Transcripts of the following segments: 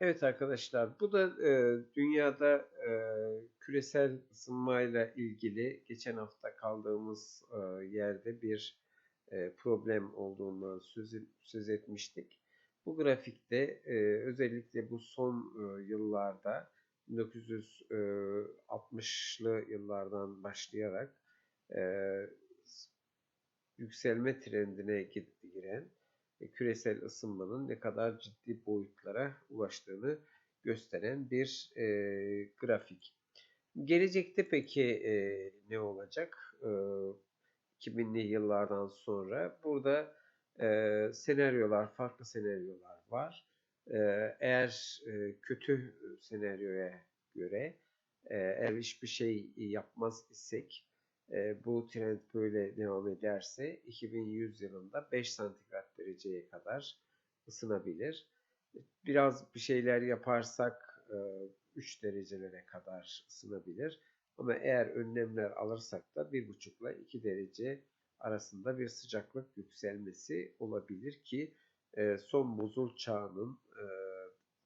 Evet arkadaşlar, bu da e, dünyada e, küresel ısınmayla ilgili geçen hafta kaldığımız e, yerde bir e, problem olduğundan söz, söz etmiştik. Bu grafikte e, özellikle bu son e, yıllarda 1960'lı yıllardan başlayarak e, yükselme trendine giren küresel ısınmanın ne kadar ciddi boyutlara ulaştığını gösteren bir e, grafik. Gelecekte peki e, ne olacak? E, 2000'li yıllardan sonra burada e, senaryolar, farklı senaryolar var. E, eğer e, kötü senaryoya göre e, eğer hiçbir şey yapmaz isek e, bu trend böyle devam ederse 2100 yılında 5 santigrat dereceye kadar ısınabilir. Biraz bir şeyler yaparsak e, 3 derecelere kadar ısınabilir. Ama eğer önlemler alırsak da 1,5 ile 2 derece arasında bir sıcaklık yükselmesi olabilir ki e, son buzul çağının e,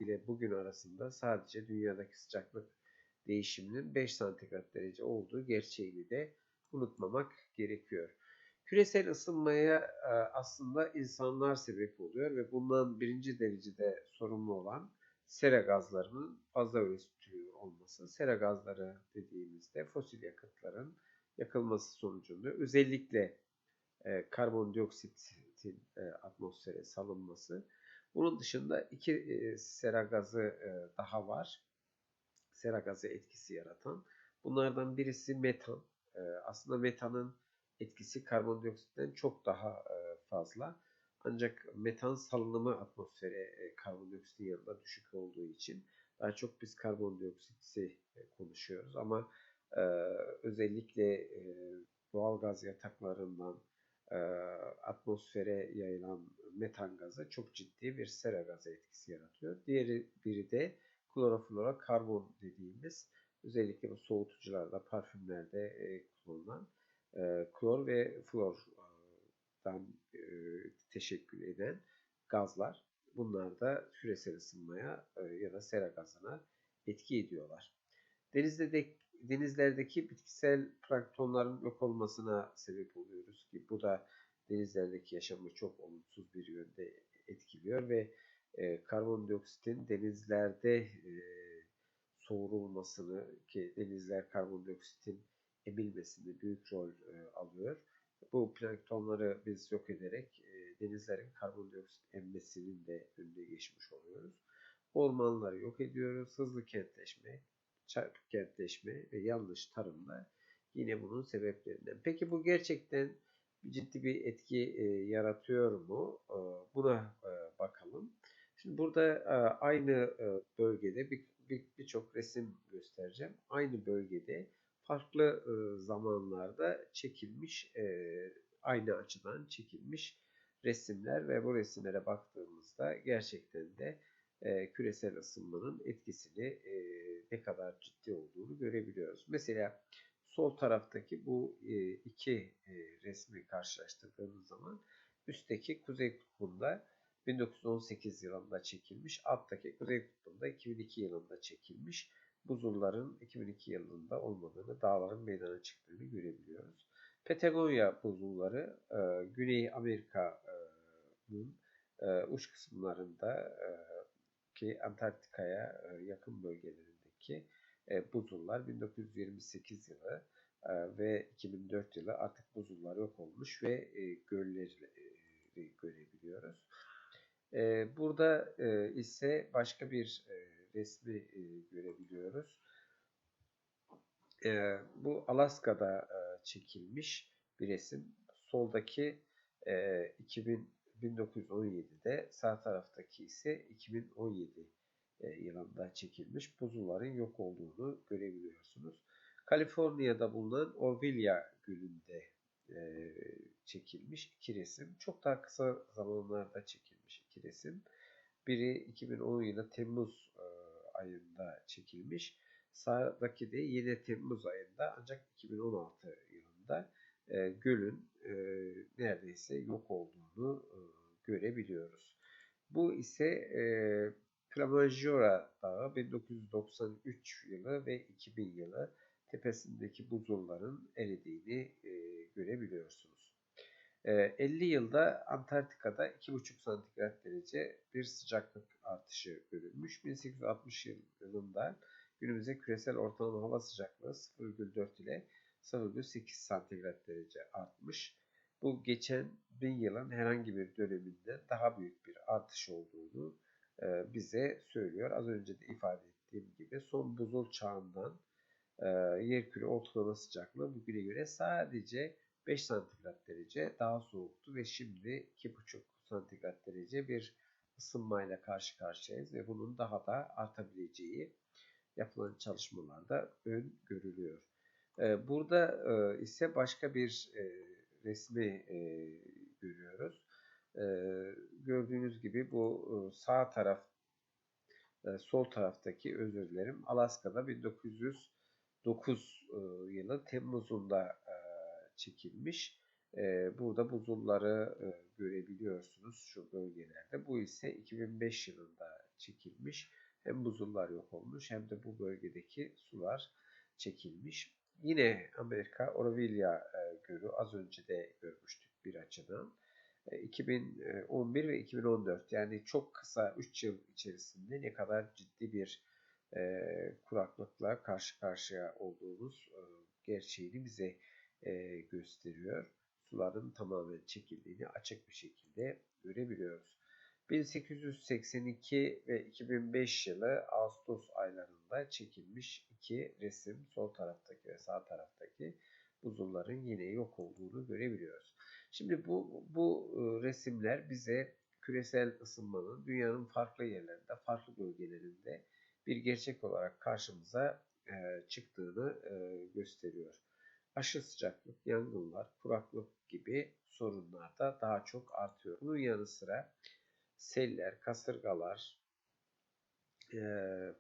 ile bugün arasında sadece dünyadaki sıcaklık değişiminin 5 santigrat derece olduğu gerçeğini de unutmamak gerekiyor. Küresel ısınmaya e, aslında insanlar sebep oluyor ve bundan birinci derecede sorumlu olan sera gazlarının fazla üretiliyor olması. Sera gazları dediğimizde fosil yakıtların yakılması sonucunda özellikle e, karbondioksitin e, atmosfere salınması. Bunun dışında iki sera gazı daha var. Sera gazı etkisi yaratan. Bunlardan birisi metan aslında metanın etkisi karbondioksitten çok daha fazla. Ancak metan salınımı atmosfere karbondioksitin yanında düşük olduğu için daha çok biz karbondioksiti konuşuyoruz. Ama özellikle doğal gaz yataklarından atmosfere yayılan metan gazı çok ciddi bir sera gazı etkisi yaratıyor. Diğeri biri de kloroflora karbon dediğimiz özellikle bu soğutucularda, parfümlerde e, kullanılan e, klor ve flordan e, teşekkül eden gazlar. Bunlar da küresel ısınmaya e, ya da sera gazına etki ediyorlar. Denizde de, denizlerdeki bitkisel planktonların yok olmasına sebep oluyoruz ki bu da denizlerdeki yaşamı çok olumsuz bir yönde etkiliyor ve e, karbondioksitin denizlerde e, soğurulmasını ki denizler karbondioksitin emilmesinde büyük rol e, alıyor. Bu planktonları biz yok ederek e, denizlerin karbondioksit emmesinin de önüne geçmiş oluyoruz. Ormanları yok ediyoruz. Hızlı kentleşme, çarpık kentleşme ve yanlış tarımla yine bunun sebeplerinden. Peki bu gerçekten ciddi bir etki e, yaratıyor mu? E, buna e, bakalım. Şimdi burada e, aynı e, bölgede bir birçok bir resim göstereceğim. Aynı bölgede farklı e, zamanlarda çekilmiş, e, aynı açıdan çekilmiş resimler ve bu resimlere baktığımızda gerçekten de e, küresel ısınmanın etkisini e, ne kadar ciddi olduğunu görebiliyoruz. Mesela sol taraftaki bu e, iki e, resmi karşılaştırdığımız zaman üstteki kuzey kutbunda 1918 yılında çekilmiş. Alttaki Kuzey Kutbu'nda 2002 yılında çekilmiş. Buzulların 2002 yılında olmadığını, dağların meydana çıktığını görebiliyoruz. Patagonya buzulları e, Güney Amerika'nın e, uç kısımlarında e, ki Antarktika'ya yakın bölgelerindeki buzullar 1928 yılı ve 2004 yılı artık buzullar yok olmuş ve e, gölleri görebiliyoruz. E, burada e, ise başka bir e, resmi e, görebiliyoruz. E, bu Alaska'da e, çekilmiş bir resim. Soldaki e, 2000, 1917'de sağ taraftaki ise 2017 e, yılında çekilmiş buzulların yok olduğunu görebiliyorsunuz. Kaliforniya'da bulunan Orvilla Gölü'nde e, çekilmiş iki resim. Çok daha kısa zamanlarda çekilmiş iki resim. Biri 2010 yılı Temmuz e, ayında çekilmiş. Sağdaki de yine Temmuz ayında ancak 2016 yılında e, gölün e, neredeyse yok olduğunu e, görebiliyoruz. Bu ise e, Kilimanjaro Dağı 1993 yılı ve 2000 yılı tepesindeki buzulların eridiğini e, görebiliyorsunuz. E, 50 yılda Antarktika'da 2,5 santigrat derece bir sıcaklık artışı görülmüş. 1860 yılında günümüze küresel ortalama hava sıcaklığı 0,4 ile 0,8 santigrat derece artmış. Bu geçen bin yılın herhangi bir döneminde daha büyük bir artış olduğunu bize söylüyor. Az önce de ifade ettiğim gibi son buzul çağından yerküre ortalama sıcaklığı bugüne göre sadece 5 santigrat derece daha soğuktu ve şimdi 2,5 santigrat derece bir ısınmayla karşı karşıyayız ve bunun daha da artabileceği yapılan çalışmalarda ön görülüyor. E, burada ise başka bir resmi görüyoruz. Gördüğünüz gibi bu sağ taraf sol taraftaki özür dilerim Alaska'da 1909 yılı Temmuz'unda çekilmiş. Burada buzulları görebiliyorsunuz şu bölgelerde. Bu ise 2005 yılında çekilmiş. Hem buzullar yok olmuş hem de bu bölgedeki sular çekilmiş. Yine Amerika Orovilla Gölü az önce de görmüştük bir açıdan. 2011 ve 2014 yani çok kısa 3 yıl içerisinde ne kadar ciddi bir e, kuraklıkla karşı karşıya olduğumuz e, gerçeğini bize e, gösteriyor. Suların tamamen çekildiğini açık bir şekilde görebiliyoruz. 1882 ve 2005 yılı Ağustos aylarında çekilmiş iki resim sol taraftaki ve sağ taraftaki buzulların yine yok olduğunu görebiliyoruz. Şimdi bu, bu e, resimler bize küresel ısınmanın dünyanın farklı yerlerinde, farklı bölgelerinde bir gerçek olarak karşımıza e, çıktığını e, gösteriyor. Aşırı sıcaklık, yangınlar, kuraklık gibi sorunlar da daha çok artıyor. Bunun yanı sıra seller, kasırgalar,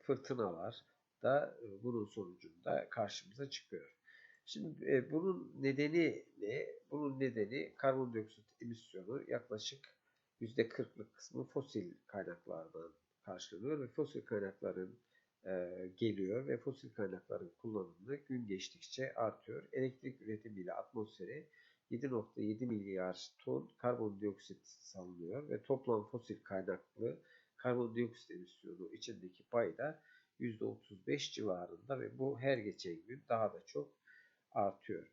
fırtınalar da bunun sonucunda karşımıza çıkıyor. Şimdi e, bunun nedeni ne? Bunun nedeni karbondioksit emisyonu yaklaşık %40'lık kısmı fosil kaynaklardan karşılanıyor ve fosil kaynakların e, geliyor ve fosil kaynakların kullanımı gün geçtikçe artıyor. Elektrik üretimiyle atmosfere 7.7 milyar ton karbondioksit salınıyor ve toplam fosil kaynaklı karbondioksit emisyonu içindeki pay da %35 civarında ve bu her geçen gün daha da çok artıyor.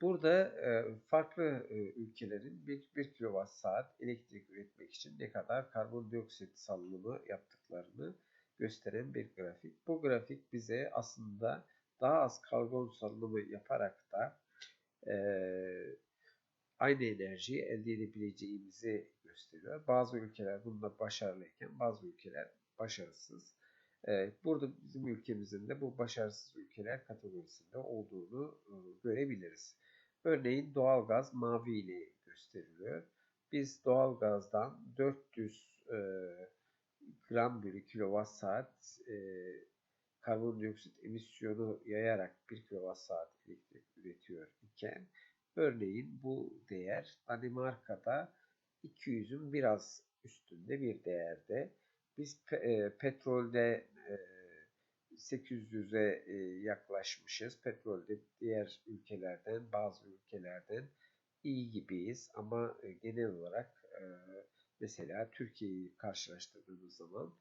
Burada e, farklı e, ülkelerin 1, 1 kWh elektrik üretmek için ne kadar karbondioksit salınımı yaptıklarını gösteren bir grafik. Bu grafik bize aslında daha az karbon salınımı yaparak da e, aynı enerjiyi elde edebileceğimizi gösteriyor. Bazı ülkeler bunda başarılıyken bazı ülkeler başarısız. Burada bizim ülkemizin de bu başarısız ülkeler kategorisinde olduğunu e, görebiliriz. Örneğin doğalgaz mavi ile gösteriliyor. Biz doğalgazdan 400 e, gram bölü kilowatt saat e, karbondioksit emisyonu yayarak 1 kilowatt saat elektrik üretiyor iken örneğin bu değer Danimarka'da 200'ün biraz üstünde bir değerde. Biz e, petrolde 800'e e, yaklaşmışız. Petrolde diğer ülkelerden, bazı ülkelerden iyi gibiyiz ama e, genel olarak e, mesela Türkiye'yi karşılaştırdığımız zaman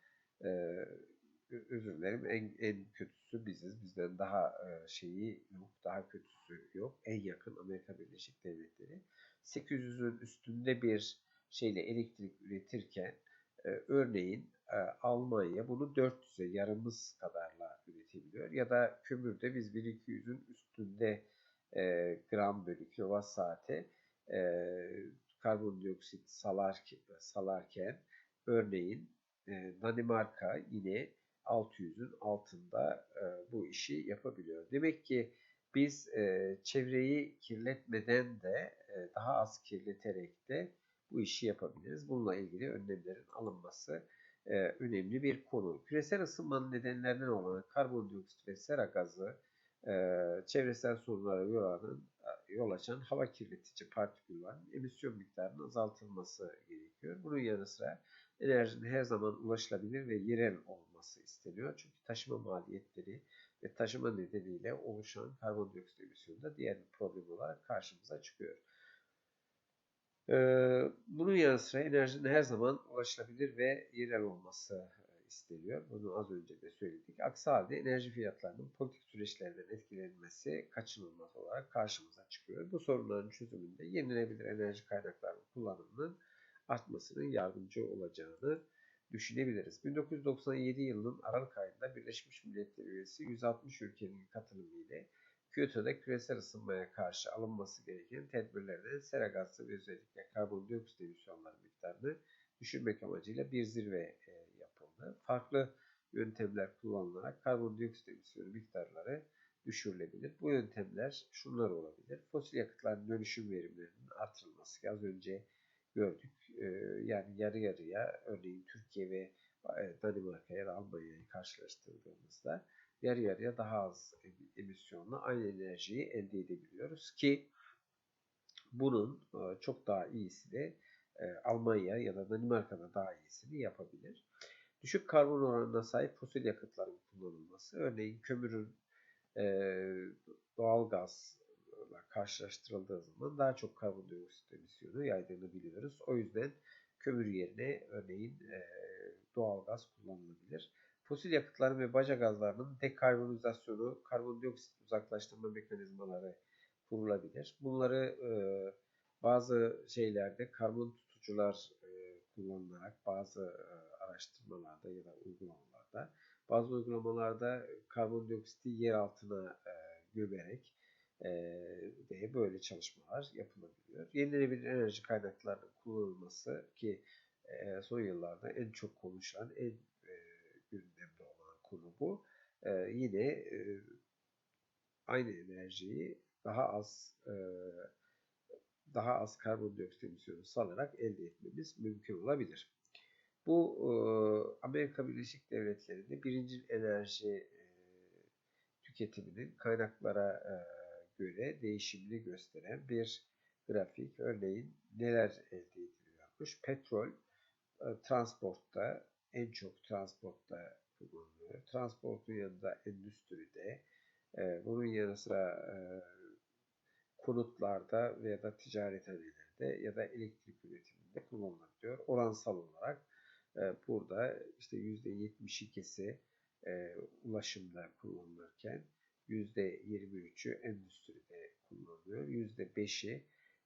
özür dilerim en, en kötüsü biziz. Bizden daha şeyi yok, daha kötüsü yok. En yakın Amerika Birleşik Devletleri. 800'ün üstünde bir şeyle elektrik üretirken örneğin Almanya bunu 400'e yarımız kadarla üretebiliyor. Ya da kömürde biz 1200'ün üstünde e, gram bölü kilowatt saate e, karbondioksit salar, salarken örneğin e, Danimarka yine 600'ün altında e, bu işi yapabiliyor. Demek ki biz e, çevreyi kirletmeden de daha az kirleterek de bu işi yapabiliriz. Bununla ilgili önlemlerin alınması önemli bir konu. Küresel ısınmanın nedenlerinden olan karbondioksit ve sera gazı e, çevresel sorunlara yol, alan, yol açan hava kirletici partiküllerin emisyon miktarının azaltılması gerekiyor. Bunun yanı sıra enerjinin her zaman ulaşılabilir ve yerel olması isteniyor. Çünkü taşıma maliyetleri ve taşıma nedeniyle oluşan karbondioksit emisyonu da diğer bir problem olarak karşımıza çıkıyor. Ee, bunun yanı sıra enerjinin her zaman ulaşılabilir ve yerel olması isteniyor. Bunu az önce de söyledik. Aksi halde enerji fiyatlarının politik süreçlerden etkilenmesi kaçınılmaz olarak karşımıza çıkıyor. Bu sorunların çözümünde yenilenebilir enerji kaynaklarının kullanımının artmasının yardımcı olacağını düşünebiliriz. 1997 yılının Aralık ayında Birleşmiş Milletler üyesi 160 ülkenin katılımı ile Kyoto'da küresel ısınmaya karşı alınması gereken tedbirlerden sera gazı ve özellikle karbondioksit emisyonları miktarını düşürmek amacıyla bir zirve e, yapıldı. Farklı yöntemler kullanılarak karbondioksit emisyonu miktarları düşürülebilir. Bu yöntemler şunlar olabilir. Fosil yakıtların dönüşüm verimlerinin artırılması. Az önce gördük. E, yani yarı yarıya örneğin Türkiye ve e, Danimarka ya da Almanya'yı karşılaştırdığımızda yarı yarıya daha az emisyonla aynı enerjiyi elde edebiliyoruz ki bunun e, çok daha iyisi de Almanya ya da Danimarka'da daha iyisini yapabilir. Düşük karbon oranına sahip fosil yakıtların kullanılması, örneğin kömürün e, doğal gazla karşılaştırıldığı zaman daha çok karbondioksit emisyonu yaydığını biliyoruz. O yüzden kömür yerine örneğin doğal gaz kullanılabilir. Fosil yakıtların ve baca gazlarının dekarbonizasyonu, karbondioksit uzaklaştırma mekanizmaları kurulabilir. Bunları e, bazı şeylerde karbon tutucular e, kullanılarak bazı e, araştırmalarda ya da uygulamalarda bazı uygulamalarda karbondioksiti yer altına e, gömerek e, de böyle çalışmalar yapılabiliyor. Yenilenebilir enerji kaynaklarının kullanılması ki e, son yıllarda en çok konuşulan, en gündemde olan konu bu. E, yine e, aynı enerjiyi daha az e, daha az karbondioksit emisyonu salarak elde etmemiz mümkün olabilir. Bu e, Amerika Birleşik Devletleri'nde birinci enerji e, tüketiminin kaynaklara e, göre değişimini gösteren bir grafik. Örneğin neler elde ediliyormuş? Petrol e, transportta en çok transportta kullanılıyor. Transportun yanında endüstride, bunun yanı sıra konutlarda veya da ticarethanelerde ya da elektrik üretiminde kullanılabiliyor. Oransal olarak burada işte %72'si e, ulaşımda kullanılırken %23'ü endüstride kullanılıyor. %5'i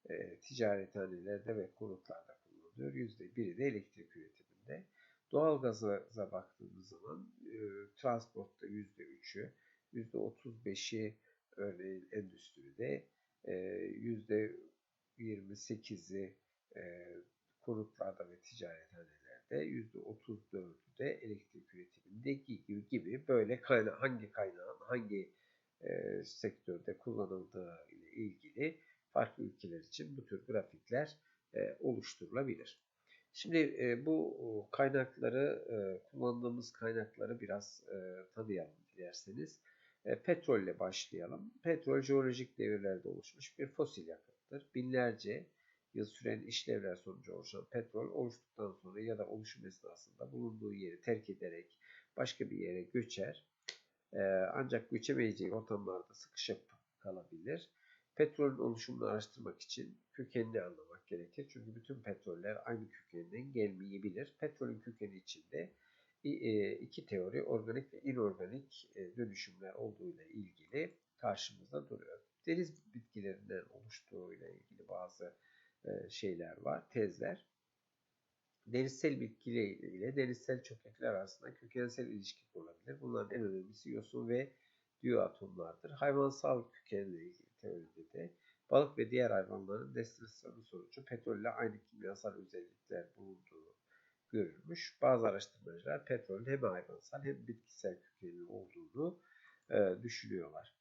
e, ticarethanelerde ve konutlarda kullanılıyor. %1'i de elektrik üretiminde. Doğalgaza baktığımız zaman e, transportta %3'ü, %35'i örneğin endüstride, e, %28'i e, konutlarda ve ticarethanelerde, %34'ü de elektrik üretiminde gibi gibi böyle kayna hangi kaynağın hangi e, sektörde kullanıldığı ile ilgili farklı ülkeler için bu tür grafikler e, oluşturulabilir. Şimdi e, bu kaynakları, e, kullandığımız kaynakları biraz e, tanıyalım dilerseniz. E, petrolle başlayalım. Petrol jeolojik devirlerde oluşmuş bir fosil yakıttır. Binlerce yıl süren işlevler sonucu oluşan petrol oluştuktan sonra ya da oluşum esnasında bulunduğu yeri terk ederek başka bir yere göçer. E, ancak göçemeyeceği ortamlarda sıkışıp kalabilir. Petrolün oluşumunu araştırmak için kökenini anlamak gerekir. Çünkü bütün petroller aynı kökenden gelmeyebilir. Petrolün kökeni içinde e, iki teori organik ve inorganik e, dönüşümler olduğuyla ilgili karşımızda duruyor. Deniz bitkilerinden oluştuğuyla ilgili bazı şeyler var, tezler. Denizsel bitkiler ile denizsel çökekler arasında kökensel ilişki kurulabilir. Bunların en önemlisi yosun ve diyoatomlardır. Hayvansal kökenle ilgili teoride de Balık ve diğer hayvanların destilasyonu sonucu petrolle aynı kimyasal özellikler bulunduğu görülmüş. Bazı araştırmacılar petrolün hem hayvansal hem bitkisel kökenli olduğunu e, düşünüyorlar.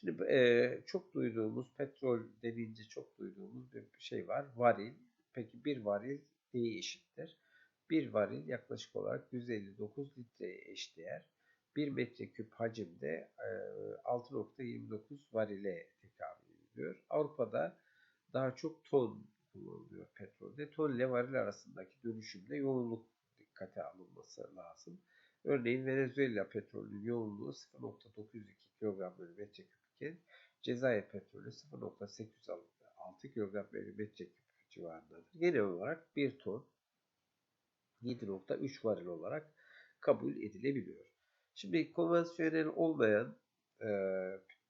Şimdi e, çok duyduğumuz petrol denince çok duyduğumuz bir şey var. Varil. Peki bir varil neye eşittir? Bir varil yaklaşık olarak 159 litreye eşdeğer. 1 metreküp hacimde e, 6.29 varile tekabül kullanılıyor. Avrupa'da daha çok ton kullanılıyor petrolde. Ton ile varil arasındaki dönüşümde yoğunluk dikkate alınması lazım. Örneğin Venezuela petrolünün yoğunluğu 0.902 kg bölü metreküp iken Cezayir petrolü 0.806 kg bölü metreküp civarındadır. Genel olarak 1 ton 7.3 varil olarak kabul edilebiliyor. Şimdi konvansiyonel olmayan e,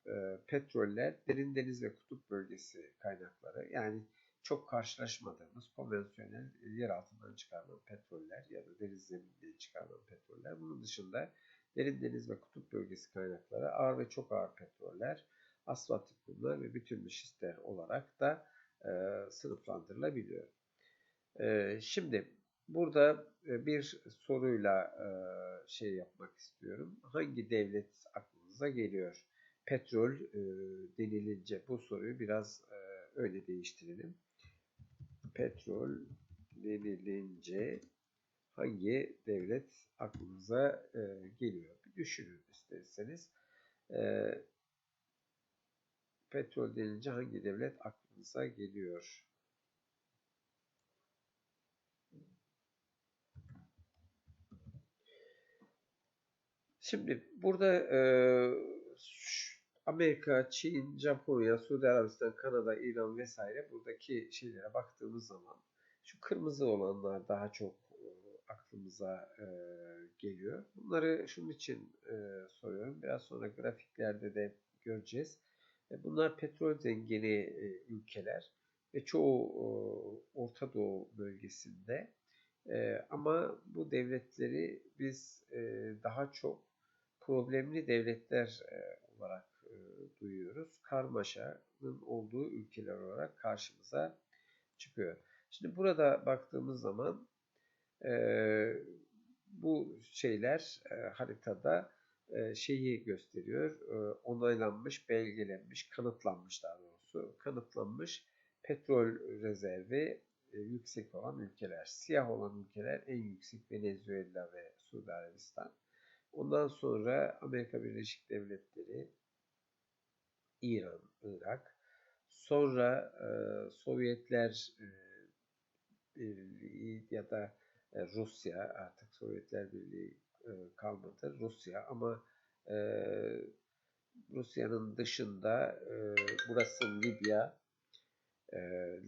e, petroller derin deniz ve kutup bölgesi kaynakları yani çok karşılaşmadığımız konvansiyonel yer altından çıkarılan petroller ya da deniz zeminden çıkarılan petroller. Bunun dışında derin deniz ve kutup bölgesi kaynakları ağır ve çok ağır petroller, asfaltik kumlar ve bütün şistler olarak da e, sınıflandırılabiliyor. E, şimdi burada e, bir soruyla e, şey yapmak istiyorum. Hangi devlet aklınıza geliyor? Petrol e, denilince bu soruyu biraz e, öyle değiştirelim. Petrol denilince hangi devlet aklınıza e, geliyor? Bir düşünün isterseniz. E, petrol denilince hangi devlet aklınıza geliyor? Şimdi burada e, Amerika, Çin, Japonya, Suudi Arabistan, Kanada, İran vesaire buradaki şeylere baktığımız zaman şu kırmızı olanlar daha çok aklımıza e, geliyor. Bunları şunun için e, soruyorum. Biraz sonra grafiklerde de göreceğiz. E, bunlar petrol zengini e, ülkeler ve çoğu e, Orta Doğu bölgesinde. E, ama bu devletleri biz e, daha çok problemli devletler e, olarak e, duyuyoruz. Karmaşanın olduğu ülkeler olarak karşımıza çıkıyor. Şimdi burada baktığımız zaman e, bu şeyler e, haritada e, şeyi gösteriyor. E, onaylanmış, belgelenmiş, kanıtlanmış daha doğrusu. Kanıtlanmış petrol rezervi e, yüksek olan ülkeler. Siyah olan ülkeler en yüksek Venezuela ve Suudi Arabistan. Ondan sonra Amerika Birleşik Devletleri, İran, Irak. Sonra e, Sovyetler e, Birliği ya da Rusya artık Sovyetler Birliği e, kalmadı. Rusya ama e, Rusya'nın dışında e, burası Libya e,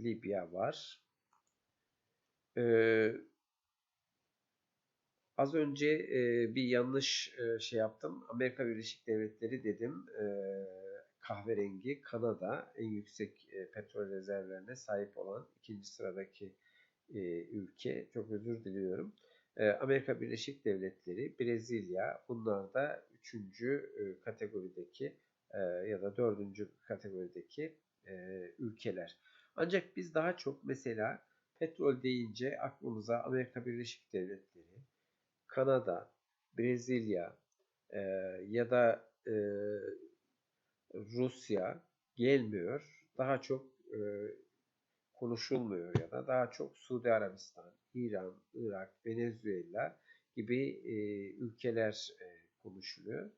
Libya var. E, Az önce e, bir yanlış e, şey yaptım. Amerika Birleşik Devletleri dedim. E, kahverengi Kanada en yüksek e, petrol rezervlerine sahip olan ikinci sıradaki e, ülke. Çok özür diliyorum. E, Amerika Birleşik Devletleri, Brezilya bunlar da üçüncü e, kategorideki e, ya da dördüncü kategorideki e, ülkeler. Ancak biz daha çok mesela petrol deyince aklımıza Amerika Birleşik Devletleri, Kanada, Brezilya e, ya da e, Rusya gelmiyor. Daha çok e, konuşulmuyor ya da daha çok Suudi Arabistan, İran, Irak, Venezuela gibi e, ülkeler e, konuşuluyor.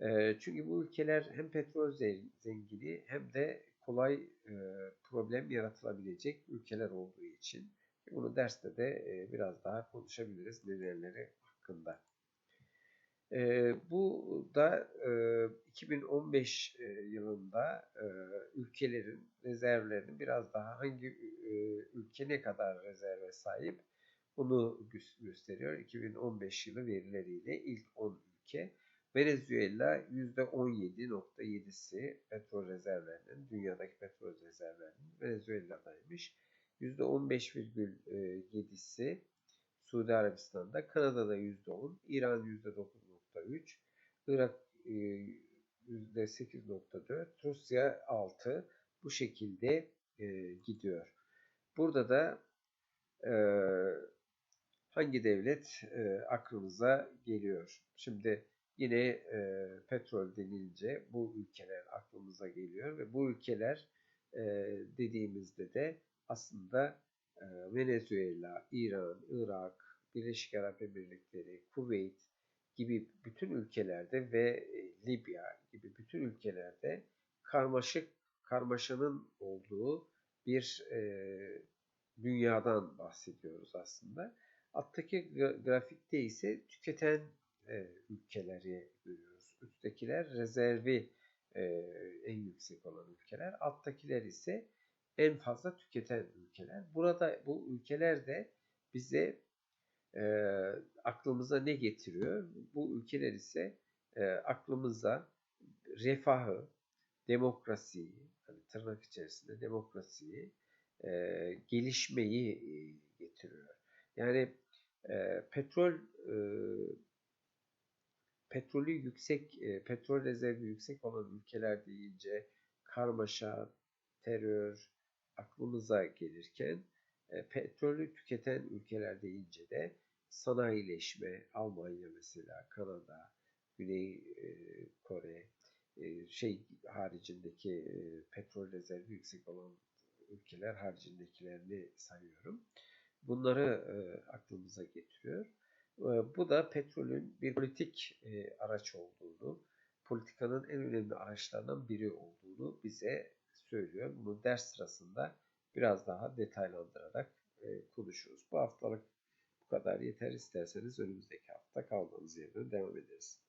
E, çünkü bu ülkeler hem petrol zengini hem de kolay e, problem yaratılabilecek ülkeler olduğu için. Bunu derste de e, biraz daha konuşabiliriz nedenleri hakkında. E, bu da e, 2015 e, yılında e, ülkelerin rezervlerinin biraz daha hangi e, ülke ne kadar rezerve sahip bunu gösteriyor. 2015 yılı verileriyle ilk 10 ülke. Venezuela %17.7'si petrol rezervlerinin, dünyadaki petrol rezervlerinin Venezuela'daymış. %15,7'si Suudi Arabistan'da, Kanada'da %10, İran %9.3, Irak %8.4, e, Rusya 6 bu şekilde e, gidiyor. Burada da e, hangi devlet e, aklınıza geliyor? Şimdi yine e, petrol denilince bu ülkeler aklımıza geliyor ve bu ülkeler dediğimizde de aslında Venezuela, İran, Irak, Birleşik Arap Emirlikleri, Kuveyt gibi bütün ülkelerde ve Libya gibi bütün ülkelerde karmaşık karmaşanın olduğu bir e, dünyadan bahsediyoruz aslında. Alttaki gra- grafikte ise tüketen e, ülkeleri görüyoruz. Üsttekiler rezervi e, en yüksek olan ülkeler. Alttakiler ise en fazla tüketen ülkeler. Burada bu ülkeler de bize e, aklımıza ne getiriyor? Bu ülkeler ise e, aklımıza refahı, demokrasiyi, hani tırnak içerisinde demokrasiyi, e, gelişmeyi e, getiriyor. Yani e, petrol e, petrolü yüksek, e, petrol rezervi yüksek olan ülkeler deyince karmaşa, terör aklımıza gelirken e, petrolü tüketen ülkeler deyince de sanayileşme, Almanya mesela, Kanada, Güney e, Kore, e, şey haricindeki e, petrol rezervi yüksek olan ülkeler haricindekilerini sayıyorum. Bunları aklımıza getiriyor. Bu da petrolün bir politik araç olduğunu, politikanın en önemli araçlarından biri olduğunu bize söylüyor. Bunu ders sırasında biraz daha detaylandırarak konuşuruz. Bu haftalık bu kadar yeter. İsterseniz önümüzdeki hafta kaldığımız yerden devam ederiz.